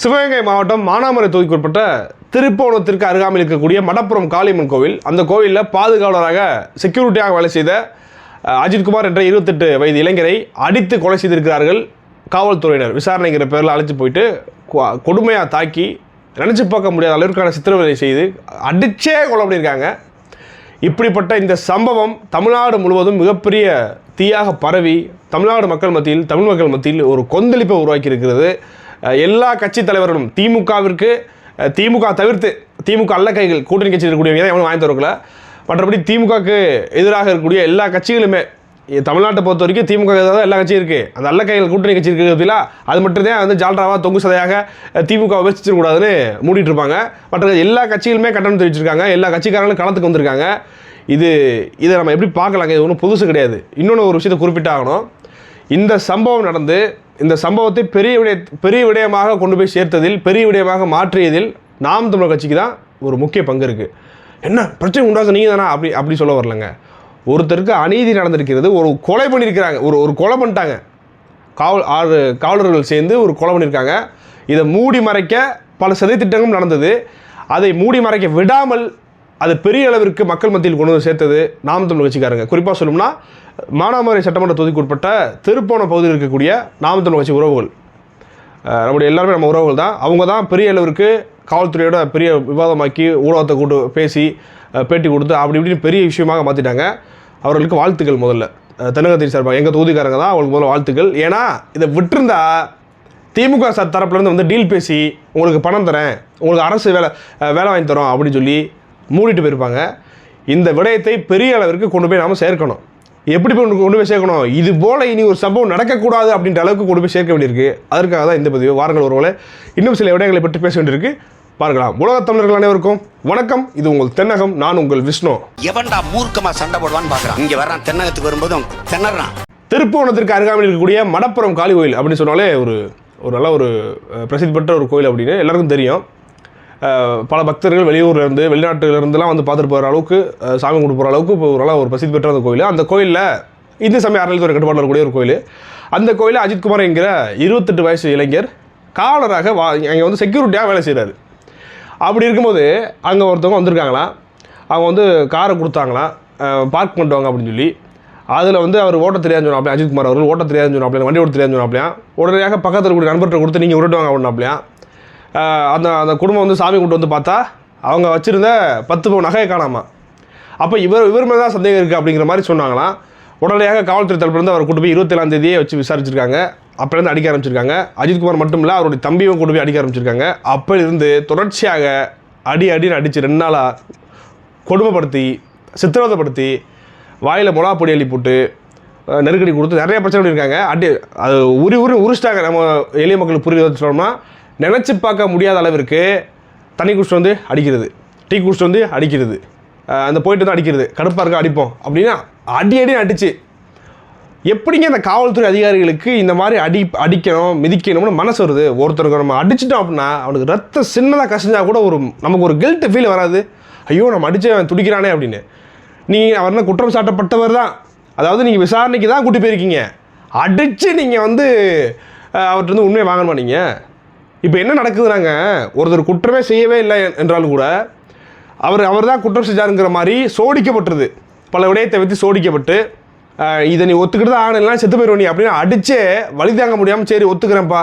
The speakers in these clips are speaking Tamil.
சிவகங்கை மாவட்டம் மானாமரை தொகுதிக்குட்பட்ட திருப்போணத்திற்கு அருகாமையில் இருக்கக்கூடிய மடப்புறம் காளியம்மன் கோவில். அந்த கோவிலில் பாதுகாவலராக செக்யூரிட்டியாக வேலை செய்த அஜித்குமார் என்ற இருபத்தெட்டு வயது இளைஞரை அடித்து கொலை செய்திருக்கிறார்கள் காவல்துறையினர். விசாரணைங்கிற பேரில் அழைச்சி போயிட்டு கொடுமையாக தாக்கி நினச்சி பார்க்க முடியாத அளவிற்கான சித்திரவதை செய்து அடிச்சே கொலை பண்ணியிருக்காங்க. இப்படிப்பட்ட இந்த சம்பவம் தமிழ்நாடு முழுவதும் மிகப்பெரிய தீயாக பரவி தமிழ்நாடு மக்கள் மத்தியில் தமிழ் மக்கள் மத்தியில் ஒரு கொந்தளிப்பை உருவாக்கி இருக்கிறது எல்லா கட்சி தலைவர்களும் திமுகவிற்கு திமுக தவிர்த்து திமுக அல்ல கைகள் கூட்டணி கட்சியில் இருக்கக்கூடிய தான் எவனும் வாங்கி தரக்கல மற்றபடி திமுகவுக்கு எதிராக இருக்கக்கூடிய எல்லா கட்சிகளுமே தமிழ்நாட்டை பொறுத்த வரைக்கும் திமுக எதிராக எல்லா கட்சியும் இருக்குது அந்த அல்ல கைகள் கூட்டணி கட்சி இருக்கிறதுல அது மட்டும்தான் வந்து ஜால்ராவாக தொங்கு சதையாக திமுக விமர்சிச்சிடக்கூடாதுன்னு மூடிட்டு இருப்பாங்க. மற்ற எல்லா கட்சிகளுமே கட்டணம் தெரிவிச்சிருக்காங்க. எல்லா கட்சிக்காரங்களும் களத்துக்கு வந்திருக்காங்க. இது இதை நம்ம எப்படி பார்க்கலாங்க? இது ஒன்றும் புதுசு கிடையாது. இன்னொன்று ஒரு விஷயத்தை குறிப்பிட்டாகணும் இந்த சம்பவம் நடந்து இந்த சம்பவத்தை பெரிய விடய பெரிய விடயமாக கொண்டு போய் சேர்த்ததில் பெரிய விடயமாக மாற்றியதில் நாம் தமிழர் கட்சிக்கு தான் ஒரு முக்கிய பங்கு இருக்குது என்ன? பிரச்சனை உண்டாக்க நீங்கள் தானே? அப்படி அப்படி சொல்ல வரலங்க. ஒருத்தருக்கு அநீதி நடந்திருக்கிறது ஒரு கொலை பண்ணியிருக்கிறாங்க ஒரு ஒரு கொலை பண்ணிட்டாங்க. காவல் ஆறு காவலர்கள் சேர்ந்து ஒரு கொலை பண்ணியிருக்காங்க. இதை மூடி மறைக்க பல சதித்திட்டங்களும் நடந்தது. அதை மூடி மறைக்க விடாமல் அது பெரிய அளவிற்கு மக்கள் மத்தியில் கொண்டு வந்து சேர்த்தது நாம் தமிழ் கட்சிக்காரங்க. குறிப்பாக சொல்லணும்னா மானாமரை சட்டமன்ற தொகுதிக்கு உட்பட்ட திருப்போண பகுதியில் இருக்கக்கூடிய நாம் தமிழ் கட்சி உறவுகள். நம்முடைய எல்லாருமே நம்ம உறவுகள் தான். அவங்க தான் பெரிய அளவிற்கு காவல்துறையோட பெரிய விவாதமாக்கி ஊடகத்தை கூட்டு பேசி பேட்டி கொடுத்து அப்படி இப்படின்னு பெரிய விஷயமாக மாற்றிட்டாங்க அவர்களுக்கு வாழ்த்துக்கள் முதல்ல. தென்னகத்தின் சார்பாக. எங்கள் தொகுதிக்காரங்க தான் அவங்களுக்கு முதல்ல வாழ்த்துக்கள். ஏன்னா இதை விட்டுருந்தா திமுக சார் தரப்புலேருந்து வந்து டீல் பேசி உங்களுக்கு பணம் தரேன் உங்களுக்கு அரசு வேலை வேலை வாங்கி தரோம் அப்படின்னு சொல்லி மூடிட்டு போயிருப்பாங்க. இந்த விடயத்தை பெரிய அளவிற்கு கொண்டு போய் நாம சேர்க்கணும். எப்படி போய் கொண்டு போய் சேர்க்கணும்? இது போல இனி ஒரு சம்பவம் நடக்கக்கூடாது அப்படின்ற அளவுக்கு கொண்டு போய் சேர்க்க வேண்டியிருக்கு. அதற்காக தான் இந்த பதிவு. வாரங்கள் ஒருவேளை இன்னும் சில விடயங்களை பற்றி பேச வேண்டியிருக்கு. பார்க்கலாம். உலகத் தமிழர்கள் அனைவருக்கும் வணக்கம். இது உங்கள் தென்னகம். நான் உங்கள் விஷ்ணு. எவன்டா மூர்க்கமா சண்டை போடுவான்னு பாக்குறான். இங்க வர்றான் தென்னகத்துக்கு வரும்போது திணறான் திருப்புவனத்திற்கு அருகாமையில் இருக்கக்கூடிய மடப்புறம் காளி கோயில் அப்படின்னு சொன்னாலே ஒரு ஒரு நல்ல ஒரு பிரசித்தி பெற்ற ஒரு கோயில் அப்படின்னு எல்லாருக்கும் தெரியும். பல பக்தர்கள் வெளியூர்லேருந்து வெளிநாட்டுலேருந்துலாம் இருந்துலாம் வந்து பார்த்துட்டு போகிற அளவுக்கு சாமி கும்பிட்டு போகிற அளவுக்கு இப்போ ஒரு ஒரு பிரசித்தி பெற்ற அந்த கோயில். அந்த கோயிலில் இந்து சமய அறநிலைத்துறை கட்டுப்பாடு இருக்கக்கூடிய ஒரு கோயில். அந்த கோயிலில் அஜித்குமார் என்கிற இருபத்தெட்டு வயசு இளைஞர் காவலராக வா அங்கே வந்து செக்யூரிட்டியாக வேலை செய்கிறாரு அப்படி இருக்கும்போது அங்கே ஒருத்தவங்க வந்திருக்காங்களாம் அவங்க வந்து காரை கொடுத்தாங்களாம் பார்க் பண்ணுவாங்க அப்படின்னு சொல்லி. அதில் வந்து அவர் ஓட்ட தெரியாது சொன்னாப்லையா அஜித்குமார் அவர்கள் ஓட்ட தெரியாது சொன்னாப்லையா வண்டி ஓட்ட தெரியாது சொன்னாப்லையா உடனடியாக பக்கத்தில் கூட நண்பர்கிட்ட கொடுத்து நீங்கள் உருட்டுவாங்க அப்படின்னாப்லையா அந்த அந்த குடும்பம் வந்து சாமி கொண்டு வந்து பார்த்தா அவங்க வச்சுருந்த பத்து பவுன் நகையை காணாமா. அப்போ இவர் இவர் மேலே தான் சந்தேகம் இருக்குது அப்படிங்கிற மாதிரி சொன்னாங்களாம் உடனடியாக காவல்துறை தரப்புலேருந்து அவர் கூட்டு போய் இருபத்தேழாம் தேதியே வச்சு விசாரிச்சிருக்காங்க. அப்போலேருந்து அடிக்க ஆரம்பிச்சிருக்காங்க. அஜித்குமார் மட்டும் இல்லை அவருடைய தம்பியும் கொண்டு போய் அடிக்க ஆரம்பிச்சிருக்காங்க. அப்போலிருந்து தொடர்ச்சியாக அடி அடின்னு அடித்து ரெண்டு நாளாக கொடுமைப்படுத்தி சித்திரவதைப்படுத்தி வாயில் மிளகா பொடி அள்ளி போட்டு நெருக்கடி கொடுத்து நிறைய பிரச்சனை பண்ணியிருக்காங்க அடி அது உரி உரி உரிச்சிட்டாங்க. நம்ம எளிய மக்களுக்கு புரிய சொன்னோம்னா நினச்சி பார்க்க முடியாத அளவிற்கு தண்ணி குடிச்சிட்டு வந்து அடிக்கிறது. டீ குடிச்சிட்டு வந்து அடிக்கிறது. அந்த போயிட்டு வந்து அடிக்கிறது. கடுப்பாக இருக்க அடிப்போம். அப்படின்னா அடி அடி அடிச்சு எப்படிங்க இந்த காவல்துறை அதிகாரிகளுக்கு இந்த மாதிரி அடி அடிக்கணும் மிதிக்கணும்னு மனசு வருது? ஒருத்தருக்கு நம்ம அடிச்சிட்டோம் அப்படின்னா அவனுக்கு ரத்தம் சின்னதாக கசிஞ்சா கூட ஒரு நமக்கு ஒரு கில்ட்டு ஃபீல் வராது. ஐயோ நம்ம அடித்து அவன் துடிக்கிறானே அப்படின்னு. நீங்கள் அவர் என்ன குற்றம் சாட்டப்பட்டவர் தான். அதாவது நீங்கள் விசாரணைக்கு தான் கூட்டி போயிருக்கீங்க. அடித்து நீங்கள் வந்து அவர்கிட்ட வந்து உண்மையை வாங்கணுமா நீங்கள் இப்போ என்ன நடக்குதுனாங்க? ஒருத்தர் குற்றமே செய்யவே இல்லை என்றாலும் கூட அவர் அவர் தான் குற்றம் செஞ்சாருங்கிற மாதிரி சோடிக்கப்பட்டுருது. பல விடயத்தை பற்றி சோடிக்கப்பட்டு இதை நீ ஒத்துக்கிட்டு தான் ஆகணும் செத்து போயிடுவ நீ அப்படின்னு அடிச்சே வழி தாங்க முடியாமல் சரி ஒத்துக்கிறேன்ப்பா.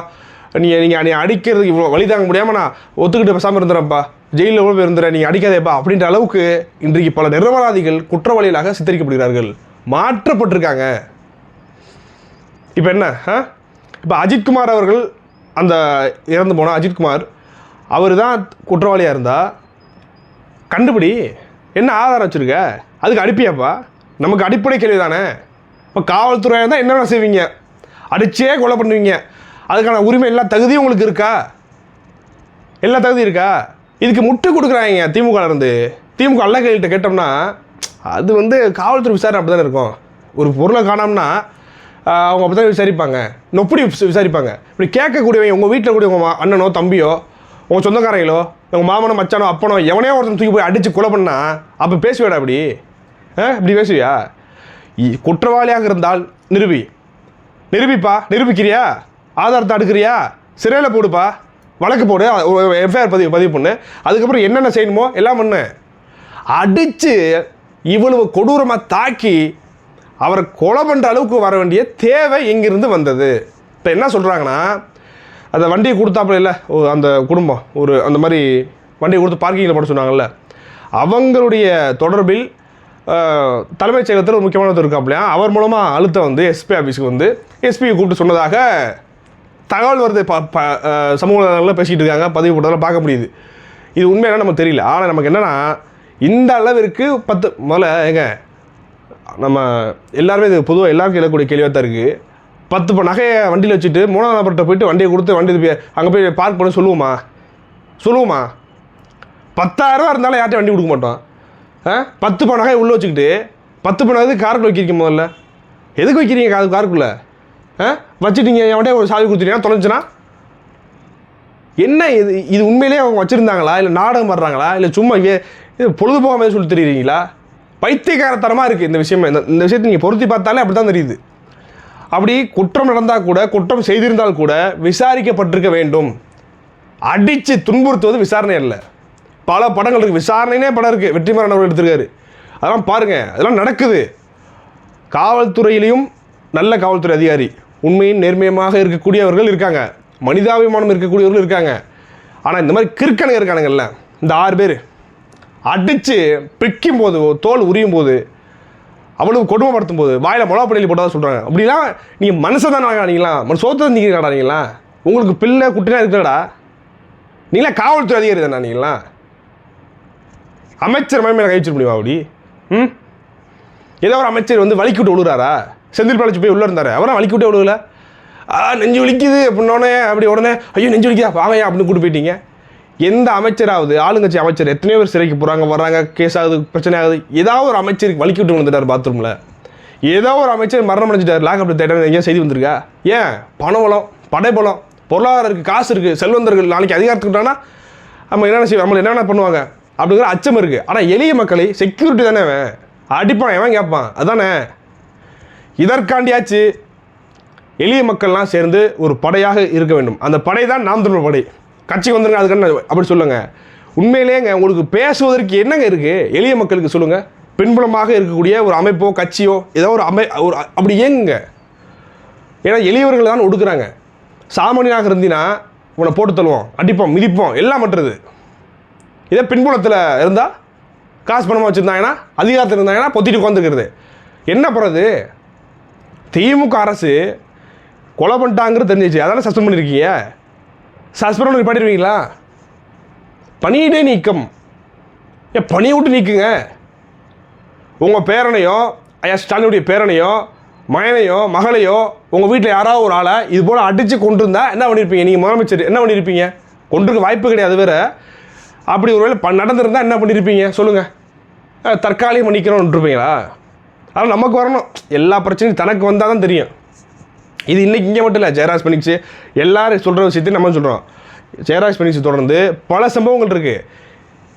நீ நீங்கள் நீ அடிக்கிறதுக்கு இவ்வளோ வழி தாங்க முடியாமல் நான் ஒத்துக்கிட்டு பேசாமல் இருந்துறேன்ப்பா. ஜெயிலில் எவ்வளோ இருந்துறேன் நீங்கள் அடிக்காதேப்பா அப்படின்ற அளவுக்கு இன்றைக்கு பல நிரபராதிகள் குற்றவாளிகளாக சித்தரிக்கப்படுகிறார்கள். மாற்றப்பட்டிருக்காங்க. இப்போ என்ன ஆ? இப்போ அஜித்குமார் அவர்கள் அந்த இறந்து போன அஜித்குமார் அவர் தான் குற்றவாளியாக இருந்தால் கண்டுபிடி என்ன ஆதாரம் வச்சுருக்க? அதுக்கு அடிப்பியாப்பா? நமக்கு அடிப்படை கேள்வி தானே இப்போ காவல்துறையாக இருந்தால் என்னென்ன செய்வீங்க? அடிச்சே கொலை பண்ணுவீங்க. அதுக்கான உரிமை எல்லா தகுதியும் உங்களுக்கு இருக்கா? எல்லா தகுதியும் இருக்கா? இதுக்கு முட்டு கொடுக்குறாங்க திமுகலேருந்து திமுக அல்ல கையிட்ட கேட்டோம்னா அது வந்து காவல்துறை விசாரணை அப்படி தானே இருக்கும். ஒரு பொருளை காணோம்னா அவங்க அப்படி தான் விசாரிப்பாங்க. நொப்படி விசாரிப்பாங்க. இப்படி கேட்கக்கூடியவங்க உங்கள் வீட்டில் கூட உங்கள் அண்ணனோ தம்பியோ உங்கள் சொந்தக்காரங்களோ உங்கள் மாமனோ மச்சானோ அப்பனோ எவனையோ ஒருத்தன் தூக்கி போய் அடித்து கொலை பண்ணா அப்போ பேசுவேடா அப்படி ஆ இப்படி பேசுவியா? இ- குற்றவாளியாக இருந்தால் நிரூபி. நிரூபிப்பா நிரூபிக்கிறியா? ஆதாரத்தை அடுக்கிறியா சிறையில் போடுப்பா. வழக்கு போடு எஃப்ஐஆர் பதிவு பதிவு பண்ணு. அதுக்கப்புறம் என்னென்ன செய்யணுமோ எல்லாம் பண்ணு. அடித்து இவ்வளவு கொடூரமாக தாக்கி அவரை கொலை பண்ணுற அளவுக்கு வர வேண்டிய தேவை எங்கிருந்து வந்தது? இப்போ என்ன சொல்கிறாங்கன்னா அந்த வண்டியை கொடுத்தாப்புல இல்லை அந்த குடும்பம் ஒரு அந்த மாதிரி வண்டியை கொடுத்து பார்க்கிங்கில் போட சொன்னாங்கல்ல. அவங்களுடைய தொடர்பில் தலைமைச் செயலகத்தில் ஒரு முக்கியமானவர் இருக்காப்லையா அவர் மூலமாக அழுத்தம் வந்து எஸ்பி ஆஃபீஸுக்கு வந்து எஸ்பியை கூப்பிட்டு சொன்னதாக தகவல் வருது. ப ப சமூக வலைதளங்களில் பேசிகிட்டு இருக்காங்க பதிவு போட்டதெல்லாம் பார்க்க முடியுது. இது உண்மையான நமக்கு தெரியல. ஆனால் நமக்கு என்னென்னா இந்த அளவிற்கு பத்து முதல்ல ஏங்க நம்ம எல்லாருமே இது பொதுவாக எல்லாருக்கும் எழக்கூடிய கேள்வியாக தான் இருக்குது பத்து இப்போ நகையை வண்டியில் வச்சுட்டு மூணாவது நபர்கிட்ட போயிட்டு வண்டியை கொடுத்து வண்டி அங்கே போய் பார்க் பண்ண சொல்லுவோமா? சொல்லுவோமா? பத்தாயிரரூவா இருந்தாலும் யார்கிட்டையும் வண்டி கொடுக்க மாட்டோம். ஆ? பத்து பணம் நகையை உள்ளே வச்சுக்கிட்டு பத்து பணம் எதுக்கு காருக்குள்ள வைக்கிறீங்க முதல்ல. எதுக்கு வைக்கிறீங்க காது காருக்குள்ளே ஆ? வச்சுட்டீங்க என்கிட்ட ஒரு சாவி கொடுத்துட்டீங்கன்னா தொலைஞ்சுனா? என்ன இது? இது உண்மையிலேயே அவங்க வச்சுருந்தாங்களா? இல்லை நாடகம் வர்றாங்களா இல்லை சும்மா இது பொழுதுபோகாமல் சொல்லி தெரியுறீங்களா? பைத்தியக்காரத்தனமாக இருக்குது இந்த விஷயம். இந்த இந்த விஷயத்தை நீங்கள் பொருத்தி பார்த்தாலே அப்படி தான் தெரியுது. அப்படி குற்றம் நடந்தால் கூட குற்றம் செய்திருந்தால் கூட விசாரிக்கப்பட்டிருக்க வேண்டும். அடித்து துன்புறுத்துவது விசாரணை அல்ல. பல படங்கள் இருக்குது விசாரணைனே படம் இருக்குது வெற்றிமாறன் அவர்கள் எடுத்திருக்காரு. அதெல்லாம் பாருங்கள் அதெல்லாம் நடக்குது. காவல்துறையிலையும் நல்ல காவல்துறை அதிகாரி. உண்மையும் நேர்மையமாக இருக்கக்கூடியவர்கள் இருக்காங்க. மனிதாபிமானம் இருக்கக்கூடியவர்கள் இருக்காங்க. ஆனால் இந்த மாதிரி கிறுக்கனுங்க இருக்கானுங்கல்ல. இந்த ஆறு பேர். அடித்து பிக்கும் போது தோல் உரியும் போது அவ்வளவு கொடுமைப்படுத்தும் போது வாயில் மிளகா பொடியில் போட்டதாக சொல்கிறாங்க அப்படிலாம் நீங்கள் மனசை தானே நீங்களாம் மனு சோத்தை நீங்கிறடா நீங்களா உங்களுக்கு பிள்ளை குட்டினா இருக்கிறடா நீங்களா காவல்துறை அதிகாரி தானே நீங்களா அமைச்சர் மேலே கழிச்சிட முடியுமா அப்படி? ம்? ஏதோ ஒரு அமைச்சர் வந்து வலிக்கு விட்டு விழுறாரா? செந்தில் பாலாஜி போய் உள்ளே இருந்தார். அவரும் வலிக்கு விட்டு விழுகல? நெஞ்சு வலிக்குது அப்படின்னோடனே அப்படி உடனே ஐயோ நெஞ்சு வலிக்குதா? வாங்கய்யா அப்படின்னு கூட்டு போயிட்டீங்க. எந்த அமைச்சராவது ஆளுங்கட்சி அமைச்சர் எத்தனையோ பேர் சிறைக்கு போகிறாங்க வர்றாங்க கேஸ் ஆகுது பிரச்சனை ஆகுது ஏதாவது ஒரு அமைச்சருக்கு வலிக்கி விட்டு வந்துட்டார் பாத்ரூமில் ஏதோ ஒரு அமைச்சர் மரணம் அடைஞ்சிட்டார் லாக்அப் தேட்டர் எங்கேயும் செய்தி வந்திருக்கா? ஏன்? பண பலம் படைபலம் பொருளாதாரம் இருக்குது காசு இருக்குது செல்வந்தர்கள் நாளைக்கு அதிகாரத்துக்கிட்டானா நம்ம என்னென்ன செய்வோம்? நம்மளை என்னென்ன பண்ணுவாங்க? அப்படிங்கிற அச்சம் இருக்குது ஆனால் எளிய மக்களை செக்யூரிட்டி தானே அவன்? அடிப்பான் எவன் கேட்பான்? அதானே? இதற்காண்டியாச்சு எளிய மக்கள்லாம் சேர்ந்து ஒரு படையாக இருக்க வேண்டும். அந்த படை தான் நாம் தமிழ் படை. கட்சிக்கு வந்துருங்க அதுக்கான அப்படி சொல்லுங்க. உண்மையிலேங்க உங்களுக்கு பேசுவதற்கு என்னங்க இருக்குது எளிய மக்களுக்கு சொல்லுங்கள் பின்புலமாக இருக்கக்கூடிய ஒரு அமைப்போ கட்சியோ ஏதோ ஒரு அமை ஒரு அப்படி ஏங்குங்க. ஏன்னா எளியவர்கள் தான் ஒடுக்குறாங்க. சாமானியனாக இருந்தினா உன்னை போட்டு தள்ளுவோம் அடிப்போம் மிதிப்போம் எல்லாம் பண்ணுறது இதே பின்புலத்தில் இருந்தால் காசு பணமாக வச்சுருந்தாங்கன்னா அதிகாரத்தில் இருந்தாங்கன்னா பொத்திட்டு உட்காந்துக்கிறது என்ன போகிறது திமுக அரசு கொலை பண்ணிட்டாங்கிறது தெரிஞ்சிச்சு. அதனால் சஸ்பெண்ட் பண்ணியிருக்கீங்க சஸ்பெண்ட் பண்ணி பண்ணிடுவீங்களா பணியிடே நீக்கம். ஏன் பணியை விட்டு நீக்குங்க. உங்கள் பேரனையோ ஐயா ஸ்டாலினுடைய பேரனையோ மகனையோ மகளையோ உங்கள் வீட்டில் யாராவது ஒரு ஆளை இது போல் அடித்து கொண்டு இருந்தால் என்ன பண்ணியிருப்பீங்க நீங்கள் முதலமைச்சர் என்ன பண்ணியிருப்பீங்க கொண்டிருக்க வாய்ப்பு கிடையாது வேறு. அப்படி ஒருவேளை ப நடந்திருந்தால் என்ன பண்ணியிருப்பீங்க சொல்லுங்கள் தற்காலிகம் பண்ணிக்கிறோம்னு இருப்பீங்களா? ஆனால் நமக்கு வரணும். எல்லா பிரச்சனையும் தனக்கு வந்தால் தான் தெரியும். இது இன்னைக்கு இங்கே மட்டும் இல்லை ஜெயராஜ் பண்ணிச்சு எல்லாரும் சொல்கிற விஷயத்தையும் நம்ம சொல்கிறோம் ஜெயராஜ் பண்ணிச்சு தொடர்ந்து பல சம்பவங்கள் இருக்குது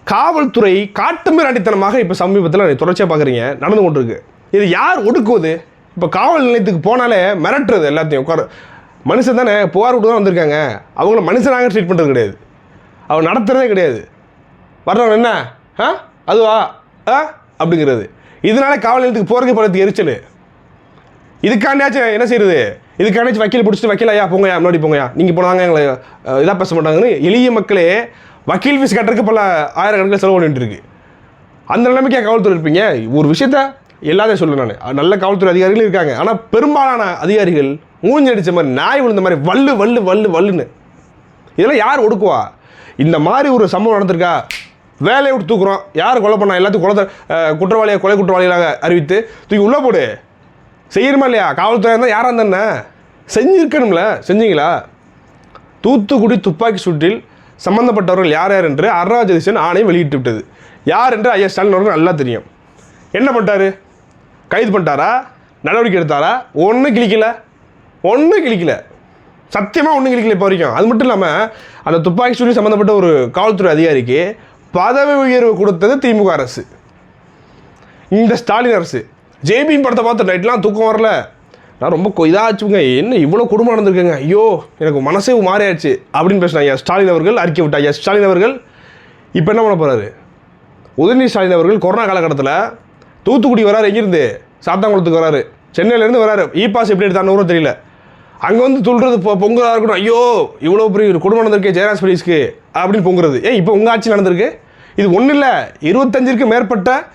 காவல்துறை காட்டுமிராண்டித்தனமாக இப்போ சமீபத்தில் தொடர்ச்சியாக பார்க்குறீங்க நடந்து கொண்டிருக்கு. இது யார் ஒடுக்குவது? இப்போ காவல் நிலையத்துக்கு போனாலே மிரட்டுறது எல்லாத்தையும். உட்கார மனுஷன் தானே புகார் விட்டு தான் வந்திருக்காங்க. அவங்கள மனுஷனாக ட்ரீட் பண்ணுறது கிடையாது. அவர் நடத்துகிறதே கிடையாது. வர்றவன் என்ன? ஆ? அதுவா? ஆ? அப்படிங்கிறது. இதனால காவல் நிலையத்துக்கு போகிறதுக்கு பலத்துக்கு எரிச்சல். இதுக்காண்டியாச்சும் என்ன செய்யுது இதுக்காண்டியாச்சும் வக்கீல் பிடிச்சிட்டு வக்கீல் ஐயா போங்கயா முன்னாடி போங்கயா நீங்கள் போனாங்க எங்களை இதாக பேச மாட்டாங்கன்னு எளிய மக்களே வக்கீல் ஃபீஸ் கட்டுறதுக்கு பல ஆயிரக்கணக்கில் செலவு பண்ணிட்டு இருக்கு. அந்த நிலைமைக்கே காவல்துறை இருப்பீங்க? ஒரு விஷயத்த எல்லாத்தையும் சொல்லுவேன் நான். நல்ல காவல்துறை அதிகாரிகளும் இருக்காங்க. ஆனால் பெரும்பாலான அதிகாரிகள் மூஞ்சடிச்ச மாதிரி நாய் விழுந்த மாதிரி வள்ளு வள்ளு வள்ளு வள்ளுன்னு. இதெல்லாம் யார் ஒடுக்குவா? இந்த மாதிரி ஒரு சம்பவம் நடந்திருக்கா? வேலையை விட்டு தூக்குறோம். யார் கொலை பண்ணா? எல்லாத்தையும் கொலை குற்றவாளியை கொலை குற்றவாளிகளாக அறிவித்து தூக்கி உள்ளே போடு. செய்யணுமா இல்லையா? காவல்துறை இருந்தால் யாராக இருந்தா செஞ்சுருக்கணும்ல. செஞ்சீங்களா? தூத்துக்குடி துப்பாக்கி சூட்டில் சம்பந்தப்பட்டவர்கள் யார் யார் என்று அருணாச்சதீசன் ஆணையம் வெளியிட்டு விட்டது. யார் என்று ஐயா ஸ்டாலின் அவர்கள் நல்லா தெரியும். என்ன பண்ணிட்டாரு? கைது பண்ணிட்டாரா? நடவடிக்கை எடுத்தாரா? ஒன்றும் கிளிக்கல ஒன்றும் கிளிக்கல சத்தியமாக ஒன்றும் கிளிக்கல இப்போ வரைக்கும். அது மட்டும் இல்லாமல் அந்த துப்பாக்கி சூட்டில் சம்மந்தப்பட்ட ஒரு காவல்துறை அதிகாரிக்கு பதவி உயர்வு கொடுத்தது திமுக அரசு. இந்த ஸ்டாலின் அரசு. ஜேபி படத்தை பார்த்து நைட்லாம் தூக்கம் வரல. நான் ரொம்ப கொ- என்ன இவ்வளோ குடும்பம் நடந்திருக்குங்க? ஐயோ எனக்கு மனசே மாறியாச்சு அப்படின்னு பேசினாங்க ஐயா ஸ்டாலின் அவர்கள் அறிக்கை விட்டாங்க ஐயா ஸ்டாலின் அவர்கள். இப்போ என்ன பண்ண போகிறாரு உதயநிதி ஸ்டாலின் அவர்கள் கொரோனா காலகட்டத்தில் தூத்துக்குடி வராரு எங்கேருந்து? சாத்தாங்குளத்துக்கு வராரு. சென்னையிலேருந்து வராரு. இ பாஸ் எப்படி எடுத்தான்னு தெரியல. அங்கே வந்து சொல்கிறது இப்போ பொங்கலாக இருக்கணும் ஐயோ இவ்வளோ பெரிய ஒரு குடும்பம் நடந்திருக்கு ஜெயராஜ் போலீஸ்க்கு அப்படின்னு பொங்குறது. ஏன் இப்போ உங்கள் ஆட்சி நடந்திருக்கு? இது ஒன்றும் இல்லை இருபத்தஞ்சிற்கு மேற்பட்ட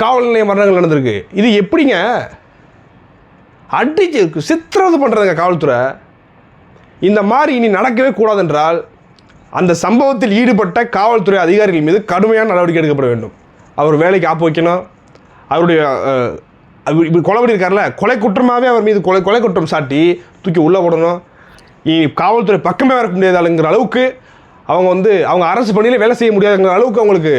காவல் நிலைய மரணங்கள் நடந்திருக்கு. இது எப்படிங்க? அடிச்சு சித்திரவதை பண்ணுறதுங்க காவல்துறை. இந்த மாதிரி இனி நடக்கவே கூடாதென்றால் அந்த சம்பவத்தில் ஈடுபட்ட காவல்துறை அதிகாரிகள் மீது கடுமையான நடவடிக்கை எடுக்கப்பட வேண்டும். அவர் வேலைக்கு ஆப்பு வைக்கணும். அவருடைய இப்படி கொலை பண்ணியிருக்கார்ல கொலை குற்றமாகவே அவர் மீது கொலை கொலை குற்றம் சாட்டி தூக்கி உள்ளே போடணும். இனி காவல்துறை பக்கமே வர முடியாதாளுங்கிற அளவுக்கு அவங்க வந்து அவங்க அரசு பணியில் வேலை செய்ய முடியாதுங்கிற அளவுக்கு அவங்களுக்கு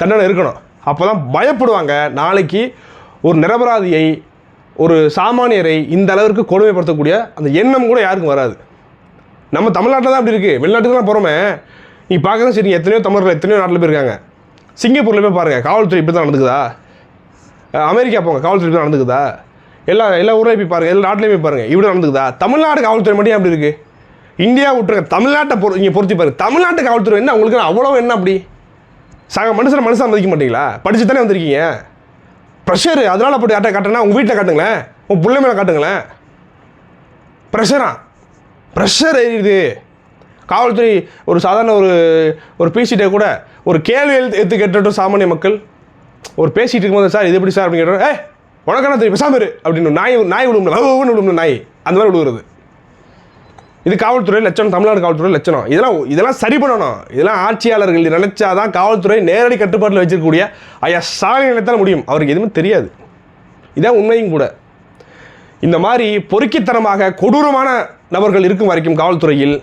தண்டனை இருக்கணும். அப்போ தான் பயப்படுவாங்க. நாளைக்கு ஒரு நிரபராதியை ஒரு சாமானியரை இந்த அளவிற்கு கொடுமைப்படுத்தக்கூடிய அந்த எண்ணம் கூட யாருக்கும் வராது. நம்ம தமிழ்நாட்டில் தான் அப்படி இருக்குது வெளிநாட்டுக்குலாம் போகிறோமே நீ பார்க்க சரி எத்தனையோ தமிழர்கள் எத்தனையோ நாட்டில் போய் இருக்காங்க சிங்கப்பூரில் போய் பாருங்கள் காவல்துறை இப்படி தான் நடந்துக்குதா அமெரிக்கா போங்க காவல்துறை இப்படி தான் நடந்துக்குதா? எல்லா எல்லா ஊர்லேயும் போய் பாருங்கள் எல்லா நாட்டிலையும் போய் பாருங்கள் இப்படி நடந்துக்குதா? தமிழ்நாடு காவல்துறை மட்டும் அப்படி இருக்குது இந்தியா விட்டுருங்க தமிழ்நாட்டை பொறு இங்கே பொறுத்து பாருங்கள் தமிழ்நாட்டு காவல்துறை என்ன உங்களுக்கு அவ்வளோ என்ன அப்படி? சக மனுஷனை மனுஷன் மதிக்க மாட்டீங்களா? படிச்சு தானே வந்திருக்கீங்க? ப்ரெஷரு அதனால் அப்படி அட்டை காட்டுனா உங்கள் வீட்டில் காட்டுங்களேன். உங்கள் பிள்ளை மேலே காட்டுங்களேன். ப்ரெஷரா ப்ரெஷர் எரியுது காவல்துறை ஒரு சாதாரண ஒரு ஒரு பேசிட்டே கூட ஒரு கேள்வி எழுத்து எடுத்து கேட்டுட்டோம் சாமானிய மக்கள் ஒரு பேசிட்டு இருக்கும்போது சார் இது எப்படி சார்? அப்படின்னு கேட்டோம் ஏ உனக்கான தெரியும்? பேசாம இரு. அப்படின்னு நாய் நாய் விடும்ல விடும்ல நாய் அந்த மாதிரி விழுகிறது இது காவல்துறை லட்சணம் தமிழ்நாடு காவல்துறை லட்சணம். இதெல்லாம் இதெல்லாம் சரி பண்ணணும். இதெல்லாம் ஆட்சியாளர்கள் நினைச்சாதான் காவல்துறை நேரடி கட்டுப்பாட்டில் வச்சிருக்கக்கூடிய ஐயா ஸ்டாலின் நினைத்தால் முடியும். அவருக்கு எதுவுமே தெரியாது. இதான் உண்மையும் கூட. இந்த மாதிரி பொறுக்கித்தனமாக கொடூரமான நபர்கள் இருக்கும் வரைக்கும் காவல்துறையில்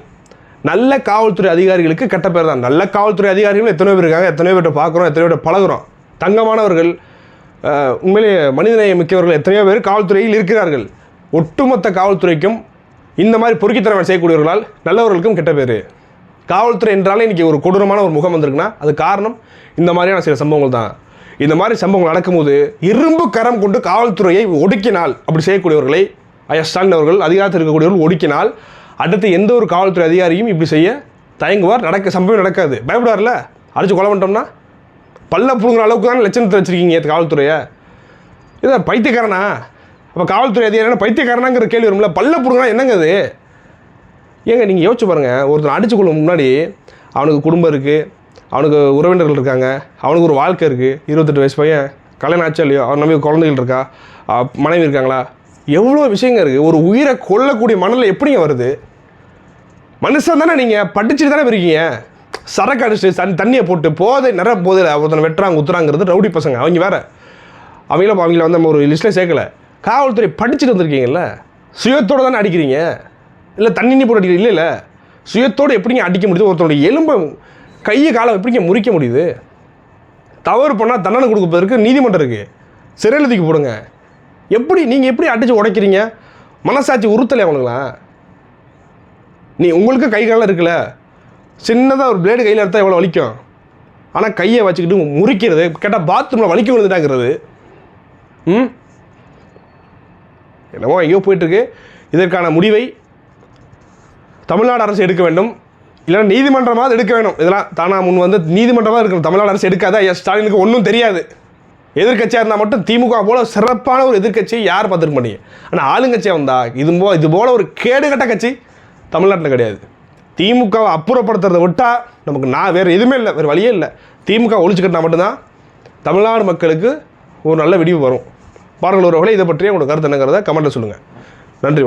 நல்ல காவல்துறை அதிகாரிகளுக்கு கெட்ட பேர் தான். நல்ல காவல்துறை அதிகாரிகள் எத்தனையோ பேர் இருக்காங்க. எத்தனையோ பேர்கிட்ட பார்க்குறோம். எத்தனையோ பேர்ட்ட பழகுறோம். தங்கமானவர்கள் உண்மையிலேயே மனிதநேயம் மிக்கவர்கள் எத்தனையோ பேர் காவல்துறையில் இருக்கிறார்கள். ஒட்டுமொத்த காவல்துறைக்கும் இந்த மாதிரி பொறுக்கித்தனம் செய்யக்கூடியவர்களால் நல்லவர்களுக்கும் கெட்ட பேர். காவல்துறை என்றாலே இன்றைக்கி ஒரு கொடூரமான ஒரு முகம் வந்திருக்குன்னா அது காரணம் இந்த மாதிரியான சில சம்பவங்கள் தான். இந்த மாதிரி சம்பவங்கள் நடக்கும்போது இரும்பு கரம் கொண்டு காவல்துறையை ஒடுக்கினால் அப்படி செய்யக்கூடியவர்களை ஐயா ஸ்டாலின் அவர்கள் அதிகாரத்தில் இருக்கக்கூடியவர்கள் ஒடுக்கினால் அடுத்து எந்த ஒரு காவல்துறை அதிகாரியும் இப்படி செய்ய தயங்குவார். நடக்க சம்பவம் நடக்காது. பயப்படுவார்ல? அடித்து கொலை பண்ணிட்டோம்னா? பல்ல புழுங்குற அளவுக்கு தான் லட்சணத்தை வச்சுருக்கீங்க காவல்துறையை. இதை பைத்தியக்காரனா? அப்போ காவல்துறை அதிகாரி பைத்தியக்காரனாங்கிற கேள்வி வரும்ல? பல்ல புடுங்கினா என்னங்க அது ஏங்க நீங்கள் யோசிச்சு பாருங்கள் ஒருத்தர் அடிச்சு கொள்ள முன்னாடி அவனுக்கு குடும்பம் இருக்குது அவனுக்கு உறவினர்கள் இருக்காங்க அவனுக்கு ஒரு வாழ்க்கை இருக்குது இருபத்தெட்டு வயசு பையன் கல்யாணம் ஆச்சா இல்லையோ? அவன் நம்பி குழந்தைகள் இருக்கா? மனைவி இருக்காங்களா? எவ்வளோ விஷயங்க இருக்குது ஒரு உயிரை கொல்லக்கூடிய மணலில் எப்படிங்க வருது? மனுஷன் தானே நீங்கள் படிச்சுட்டு தானே இருக்கீங்க சரக்கு அடிச்சுட்டு தண்ணி தண்ணியை போட்டு போதை நிற போதில் ஒருத்தனை வெட்டுறாங்க குத்துறாங்கிறது ரவுடி பசங்க. அவங்க வேறு. அவங்கள அவங்கள வந்து நம்ம ஒரு லிஸ்ட்டில் சேர்க்கல. காவல்துறை படிச்சுட்டு வந்திருக்கீங்கல்ல? சுயத்தோடு தானே அடிக்கிறீங்க? இல்லை தண்ணி நீ போட்டு அடிக்கிறீங்க? இல்லை இல்லை. சுயத்தோடு எப்படிங்க அடிக்க முடியுது? ஒருத்தனுடைய எலும்பை கையை காலை எப்படிங்க முறிக்க முடியுது? தவறு பண்ணால் தண்டனை கொடுப்பதற்கு நீதிமன்றம் இருக்குது சிறையில் தூக்கி போடுங்க. எப்படி நீங்கள் எப்படி அடித்து உடைக்கிறீங்க? மனசாட்சி உறுத்தலை அவனுங்களா நீ உங்களுக்கு கை காலம் இருக்குல்ல? சின்னதாக ஒரு பிளேடு கையில் எடுத்தால் எவ்வளோ வலிக்கும்? ஆனால் கையை வச்சுக்கிட்டு முறிக்கிறது கேட்டால் பாத்ரூமில் வலிக்க விழுந்துட்டாங்கிறது. ம்? என்னமோ எங்கேயோ போயிட்டுருக்கு. இதற்கான முடிவை தமிழ்நாடு அரசு எடுக்க வேண்டும். இல்லைன்னா நீதிமன்றமாக எடுக்க வேணும் இதெல்லாம் தானா முன் வந்து நீதிமன்றமாக இருக்கணும் தமிழ்நாடு அரசு எடுக்காத? ஐயா ஸ்டாலினுக்கு ஒன்றும் தெரியாது. எதிர்க்கட்சியாக இருந்தால் மட்டும் திமுக போல சிறப்பான ஒரு எதிர்கட்சியை யார் பார்த்துருக்க மாட்டீங்க ஆனால் ஆளுங்கட்சியாக வந்தால் இது போ இது போல் ஒரு கேடுகட்ட கட்சி தமிழ்நாட்டில் கிடையாது. திமுகவை அப்புறப்படுத்துறதை விட்டால் நமக்கு நான் வேறு எதுவுமே இல்லை. வேறு வழியே இல்லை. திமுக ஒழிச்சுக்கிட்டால் கட்டினா மட்டும்தான் தமிழ்நாடு மக்களுக்கு ஒரு நல்ல விடிவு வரும். பாருங்கள் ஒருவர்களே இதை பற்றி உங்களோட கருத்து என்னங்கிறத கமெண்ட்டில் சொல்லுங்கள். நன்றி